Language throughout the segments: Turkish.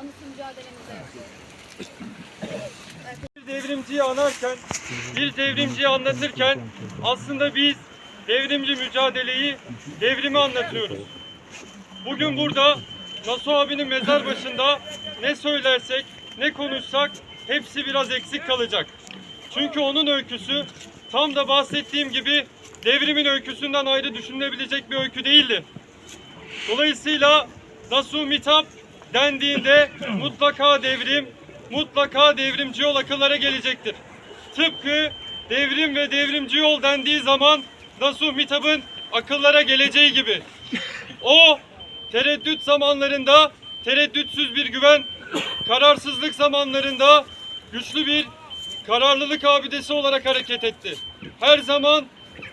Anısı mücadelemizde yapıyoruz. Bir devrimciyi anarken, bir devrimciyi anlatırken aslında biz devrimci mücadeleyi, devrimi anlatıyoruz. Bugün burada Nasuh abinin mezar başında ne söylersek, ne konuşsak hepsi biraz eksik kalacak. Çünkü onun öyküsü tam da bahsettiğim gibi devrimin öyküsünden ayrı düşünülebilecek bir öykü değildi. Dolayısıyla Nasuh Mitap dendiğinde mutlaka devrim, mutlaka devrimci yol akıllara gelecektir. Tıpkı devrim ve devrimci yol dendiği zaman Nasuh Mitap'ın akıllara geleceği gibi. O tereddüt zamanlarında tereddütsüz bir güven, kararsızlık zamanlarında güçlü bir kararlılık abidesi olarak hareket etti. Her zaman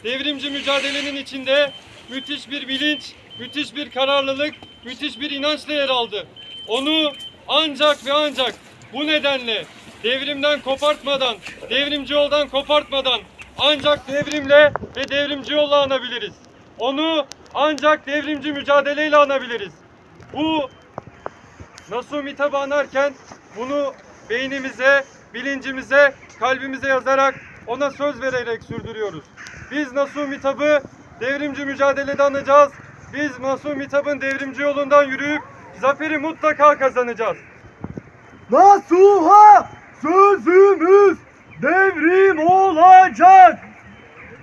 devrimci mücadelenin içinde müthiş bir bilinç, müthiş bir kararlılık, müthiş bir inançla yer aldı. Onu ancak ve ancak bu nedenle devrimden kopartmadan, devrimci yoldan kopartmadan ancak devrimle ve devrimci yolla anabiliriz. Onu ancak devrimci mücadeleyle anabiliriz. Bu Mitap'ı anarken bunu beynimize, bilincimize, kalbimize yazarak ona söz vererek sürdürüyoruz. Biz Nasuh Mitap'ı devrimci mücadelede anacağız. Biz Nasuh Mitap'ın devrimci yolundan yürüyüp zaferi mutlaka kazanacağız. Nasuha sözümüz devrim olacak.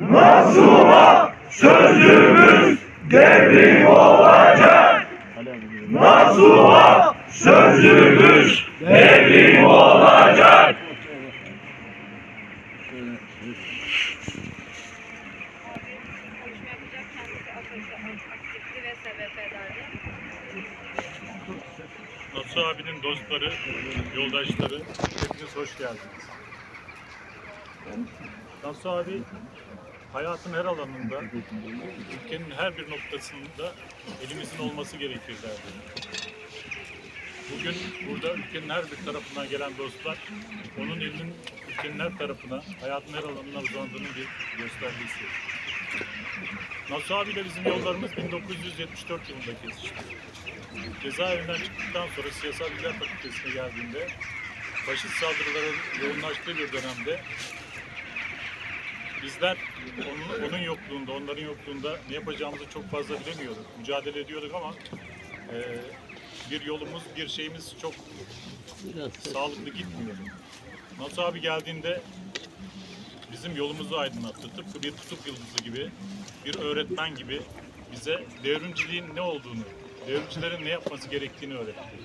Nasuha sözümüz devrim olacak. Nasuha sözümüz devrim Nasuh abinin dostları, yoldaşları, hepiniz hoş geldiniz. Nasuh abi hayatın her alanında, ülkenin her bir noktasında elimizin olması gerekir derdi. Bugün burada ülkenin her bir tarafından gelen dostlar, onun elinin ülkenin her tarafına, hayatın her alanına uzandığının bir göstergesi. Nasuh abiyle bizim yollarımız 1974 yılında kesişti. Cezaevinden çıktıktan sonra Siyasal Bilgiler Fakültesi'ne geldiğinde faşist saldırıların yoğunlaştığı bir dönemde bizler onun, onun yokluğunda, onların yokluğunda ne yapacağımızı çok fazla bilemiyorduk. Mücadele ediyorduk ama e, bir yolumuz, bir şeyimiz çok sağlıklı gitmiyordu. Nasuh abi geldiğinde bizim yolumuzu aydınlattı. Tıpkı bir kutup yıldızı gibi, bir öğretmen gibi bize devrimciliğin ne olduğunu, devrimcilerin ne yapması gerektiğini öğretti.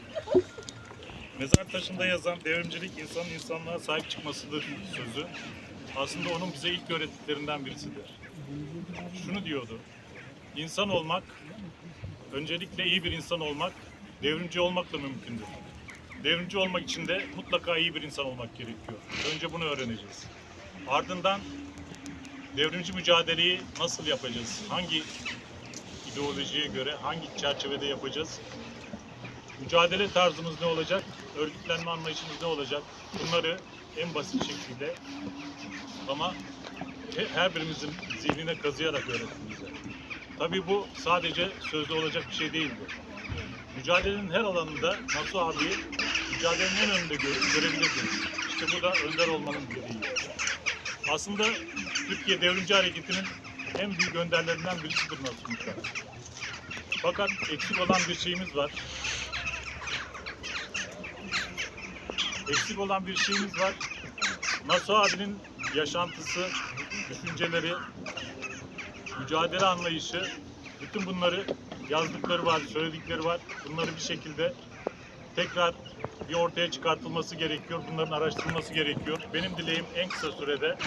Mezar taşında yazan devrimcilik insanın insanlığa sahip çıkmasıdır sözü. Aslında onun bize ilk öğrettiklerinden birisidir. Şunu diyordu. İnsan olmak, öncelikle iyi bir insan olmak, devrimci olmakla mümkündür. Devrimci olmak için de mutlaka iyi bir insan olmak gerekiyor. Önce bunu öğreneceğiz. Ardından devrimci mücadeleyi nasıl yapacağız? Hangi ideolojiye göre, hangi çerçevede yapacağız? Mücadele tarzımız ne olacak? Örgütlenme anlayışımız ne olacak? Bunları en basit şekilde ama he- her birimizin zihnine kazıyarak öğretti bize. Tabii bu sadece sözde olacak bir şey değildi. Mücadelenin her alanında Nasuh abi mücadelenin en önünde gö- görebilirdiniz. İşte bu da önder olmanın birliği. Aslında Türkiye Devrimci Hareketi'nin en büyük önderlerinden birisidir Nasuh Mithat. Fakat eksik olan bir şeyimiz var. Eksik olan bir şeyimiz var. Nasuh abinin yaşantısı, düşünceleri, mücadele anlayışı, bütün bunları yazdıkları var, söyledikleri var. Bunları bir şekilde tekrar bir ortaya çıkartılması gerekiyor. Bunların araştırılması gerekiyor. Benim dileğim en kısa sürede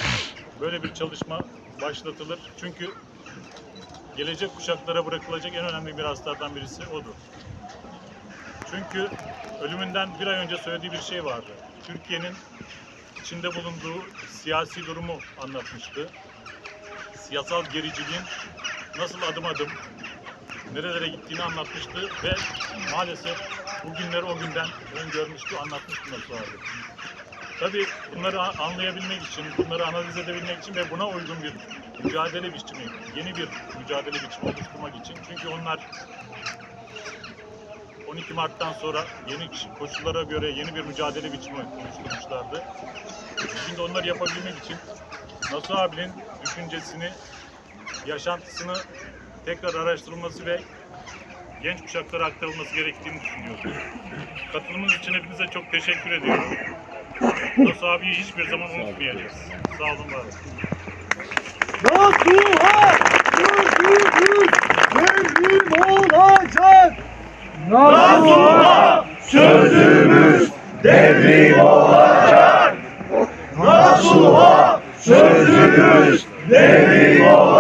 böyle bir çalışma başlatılır. Çünkü gelecek kuşaklara bırakılacak en önemli miraslardan birisi odur. Çünkü ölümünden bir ay önce söylediği bir şey vardı. Türkiye'nin içinde bulunduğu siyasi durumu anlatmıştı. Siyasal gericiliğin nasıl adım adım nerelere gittiğini anlatmıştı ve maalesef bugünleri o günden öngörmüştü, anlatmıştı Nasuh abi. Tabii bunları anlayabilmek için, bunları analiz edebilmek için ve buna uygun bir mücadele biçimi, yeni bir mücadele biçimi oluşturmak için. Çünkü onlar 12 Mart'tan sonra yeni koşullara göre yeni bir mücadele biçimi oluşturmuşlardı. Şimdi onları yapabilmek için Nasuh abinin düşüncesini, yaşantısını tekrar araştırılması ve genç kuşaklara aktarılması gerektiğini düşünüyorum. Katılımınız için hepinize çok teşekkür ediyorum. Nasuh abiyi hiçbir zaman unutmayacağız. Sağ olun, var olun. Nasuha sözümüz devrim olacak. Nasuha sözümüz devrim olacak. Nasuha sözümüz devrim olacak.